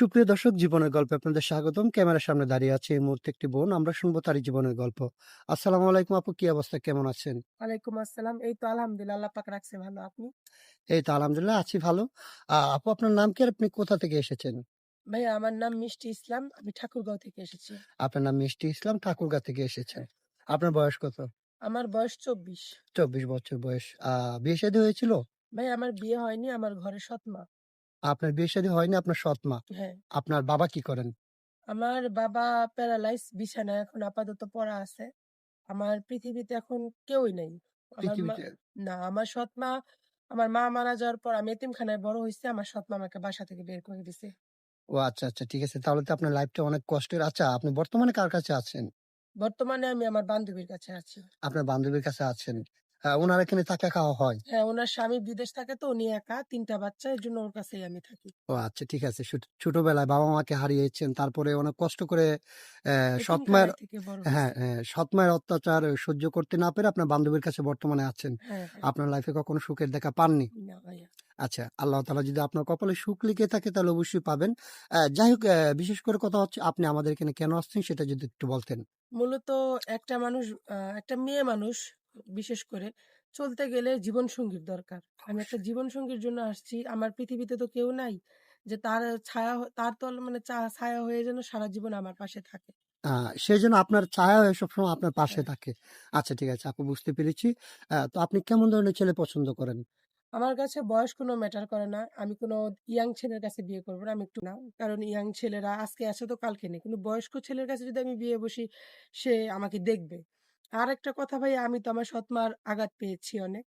সুপ্রিয় দর্শক জীবনের গল্পে আপনাদের স্বাগতম। ক্যামেরার সামনে দাঁড়িয়ে আছে এই মুহূর্তে একটি বোন। আমরা শুনব তারই জীবনের গল্প। আসসালামু আলাইকুম আপু কি অবস্থা? কেমন আছেন? ওয়ালাইকুম আসসালাম। এই তো আলহামদুলিল্লাহ আল্লাহ পাক রাখছে। ভালো আপনি? এই তো আলহামদুলিল্লাহ আছি ভালো। আপু আপনার নাম কি আর আপনি কোথা থেকে এসেছেন? ভাই আমার নাম মিষ্টি ইসলাম। আমি ঠাকুরগাঁও থেকে এসেছি। আপনার নাম মিষ্টি ইসলাম ঠাকুরগা থেকে এসেছেন। আপনার বয়স কত? আমার বয়স চব্বিশ। চব্বিশ বছর বয়স। আহ বিয়ে শাদী হয়েছিল? ভাই আমার বিয়ে হয়নি আমার ঘরে সৎ মা। আপনার বিয়ে শাদী হয়নি আপনার সৎ মা। হ্যাঁ। আপনার বাবা কি করেন? আমার বাবা প্যারালাইজ বিছানায় এখন আপাতত পড়া আছে। আমার পৃথিবীতে এখন কেউই নেই। আমার মা- পৃথিবীতে? না আমার সৎ মা আমার মা মারা যাওয়ার পর আমি এতিমখানায় বড় হয়েছি আমার সৎ মা আমাকে বাসা থেকে বের করে দিছে। ও আচ্ছা আচ্ছা ঠিক আছে। তাহলে তো আপনার লাইফটা অনেক কষ্টের। আচ্ছা আপনি বর্তমানে কার কাছে আছেন? বর্তমানে আমি আমার বান্ধবীর কাছে আছি। আপনার বান্ধবীর কাছে আছেন। ওনার এখানে থাকা খাওয়া হয়। হ্যাঁ ওনার স্বামী বিদেশ থাকে তো উনি একা তিনটা বাচ্চা এর জন্য ওর কাছেই আমি থাকি। ও আচ্ছা ঠিক আছে। ছোটবেলায় বাবা মাকে হারিয়েছেন তারপরে অনেক কষ্ট করে আহ, সৎ মায়ের এতিমখানায় থেকে বড় হ্যাঁ হয়েছি। হ্যাঁ, সৎ মায়ের অত্যাচার সহ্য করতে না পেরে আপনার বান্ধবীর কাছে বর্তমানে আছেন। হ্যাঁ হ্যাঁ। আপনার লাইফে কখনো সুখের দেখা পাননি? আচ্ছা আল্লাহ তালা যদি আপনার কপালে সুখ লিখে থাকে তাহলে অবশ্যই পাবেন। যাই হোক বিশেষ করে কথা হচ্ছে আপনি আমাদের এখানে কেন আসছেন সেটা যদি একটু বলতেন। মূলত একটা মানুষ একটা মেয়ে মানুষ বিশেষ করে চলতে গেলে জীবন সঙ্গীর দরকার। আমি একটা জীবন সঙ্গীর জন্য আসছি। আমার পৃথিবীতে তো কেউ নাই যে তার ছায়া তার তল মানে ছায়া হয়ে যেন সারা জীবন আমার পাশে থাকে। সেই জন্য আপনার ছায়া হয়ে সবসময় আপনার পাশে হ্যাঁ। থাকে। আচ্ছা ঠিক আছে আপু বুঝতে পেরেছি। তো আপনি কেমন ধরনের ছেলে পছন্দ করেন? আমার কাছে বয়স কোনো ম্যাটার করে না। আমি কোনো ইয়াং ছেলের কাছে বিয়ে করব না আমি একটু না। কারণ ইয়াং ছেলেরা আজকে আছে তো কালকে নেই। কিন্তু বয়স্ক ছেলের কাছে যদি আমি বিয়ে বসি সে আমাকে দেখবে। আর একটা কথা ভাই আমি তো আমার সৎমার আঘাত পেয়েছি অনেক।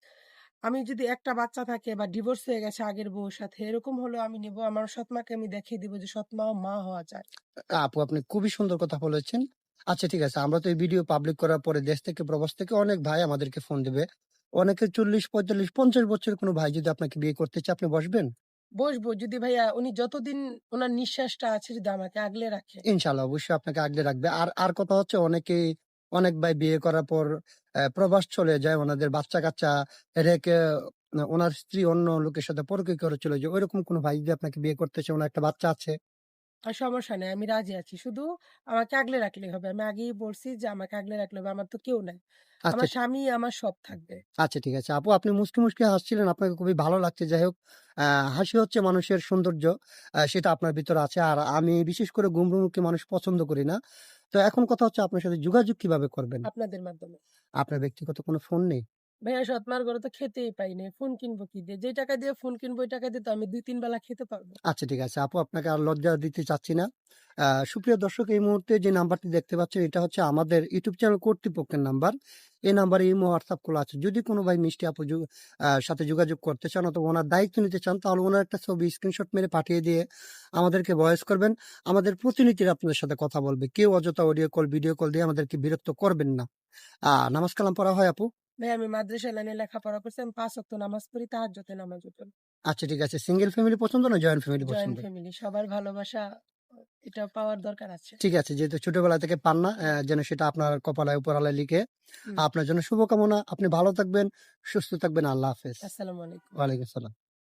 আমি যদি একটা বাচ্চা থাকে বা ডিভোর্স হয়ে গেছে আগের বউর সাথে এরকম হলো আমি নেব আমার সৎমাকে আমি দেখিয়ে দিব যে সৎমাও মা হওয়া যায়। আপু আপনি খুবই সুন্দর কথা বলেছেন। আচ্ছা ঠিক আছে আমরা তো এই ভিডিও পাবলিক করার পরে দেশ থেকে প্রবাস থেকে অনেক ভাই আমাদেরকে ফোন দিবে। অনেকে চল্লিশ পঁয়তাল্লিশ পঞ্চাশ বছরের কোনো ভাই যদি আপনাকে বিয়ে করতে চায় আপনি বসবেন? বসবো যদি ভাইয়া উনি যতদিন ওনার নিঃশ্বাসটা আছে যদি আমাকে আগলে রাখে। ইনশাল্লাহ অবশ্যই আপনাকে আগলে রাখবে। আর আর কথা হচ্ছে অনেকেই অনেক ভাই বিয়ে করার পর প্রবাস চলে যায় ওনাদের বাচ্চা কাচ্চা রেখে ওনার স্ত্রী অন্য লোকের সাথে পরকে করে চলে যায় ওইরকম কোনো ভাই যদি আপনাকে বিয়ে করতে চায় ওনার একটা বাচ্চা আছে? সমস্যা নেই আমি রাজি আছি। শুধু আমাকে আগলে রাখলেই হবে। আমি আগেই বলছি যে আমাকে আগলে রাখলে হবে আমার তো কেউ নাই। আচ্ছা আমার স্বামী আমার সব থাকবে। আচ্ছা ঠিক আছে। আপু আপনি মুসকি মুসকি হাসছিলেন আপনাকে খুবই ভালো লাগছে। যাই হোক আহ, হাসি হচ্ছে মানুষের সৌন্দর্য সেটা আপনার ভিতরে আছে। আর আমি বিশেষ করে গুমরুমুখী মানুষ পছন্দ করি না। তো এখন কথা হচ্ছে আপনার সাথে যোগাযোগ কীভাবে করবেন? আপনাদের মাধ্যমে। আপনার ব্যক্তিগত কোনো ফোন নেই? ভাইয়া সৎমার ঘরে তো খেতেই পাই না। ফোন কিনবো কি দিয়ে? যে টাকা দিয়ে ফোন কিনবো ওই টাকা দিয়ে তো আমি দুই তিন বেলা খেতে পারব। আচ্ছা ঠিক আছে। আপু আপনাকে আর লজ্জা দিতে চাচ্ছি না। সুপ্রিয় দর্শক এই মুহূর্তে যে নাম্বারটি দেখতে পাচ্ছেন এটা হচ্ছে আমাদের ইউটিউব চ্যানেল কর্তৃপক্ষের নাম্বার। এই নাম্বারে ইমো হোয়াটসঅ্যাপ খোলা আছে। যদি কোনো ভাই মিষ্টি আপু সাথে যোগাযোগ করতে চান অথবা ওনার দায়িত্ব নিতে চান তাহলে ওনার একটা ছবি স্ক্রিনশট মেরে পাঠিয়ে দিয়ে আমাদেরকে ভয়েস করবেন। আমাদের প্রতিনিধিরা আপনাদের সাথে কথা বলবে। কেউ অযথা অডিও কল ভিডিও কল দিয়ে আমাদেরকে বিরক্ত করবেন না। আহ নামাজ কালাম পড়া হয় আপু? ভাই আমি মাদ্রাসা লাইনে লেখাপড়া করছি আমি পাঁচ অক্ট নামাজ পড়ি তাহার যতে নামাজ পড়ি আচ্ছা ঠিক আছে। সিঙ্গেল ফ্যামিলি পছন্দ না জয়েন্ট ফ্যামিলি পছন্দ ফ্যামিলি সবার ভালোবাসা এটা পাওয়ার দরকার আছে। ঠিক আছে যেহেতু ছোটবেলা থেকে পান না যেন সেটা আপনার কপালে উপরালায় লিখে আপনার জন্য শুভকামনা। আপনি ভালো থাকবেন সুস্থ থাকবেন আল্লাহ হাফেজ। আসসালামু আলাইকুম। ওয়ালাইকুম আসসালাম।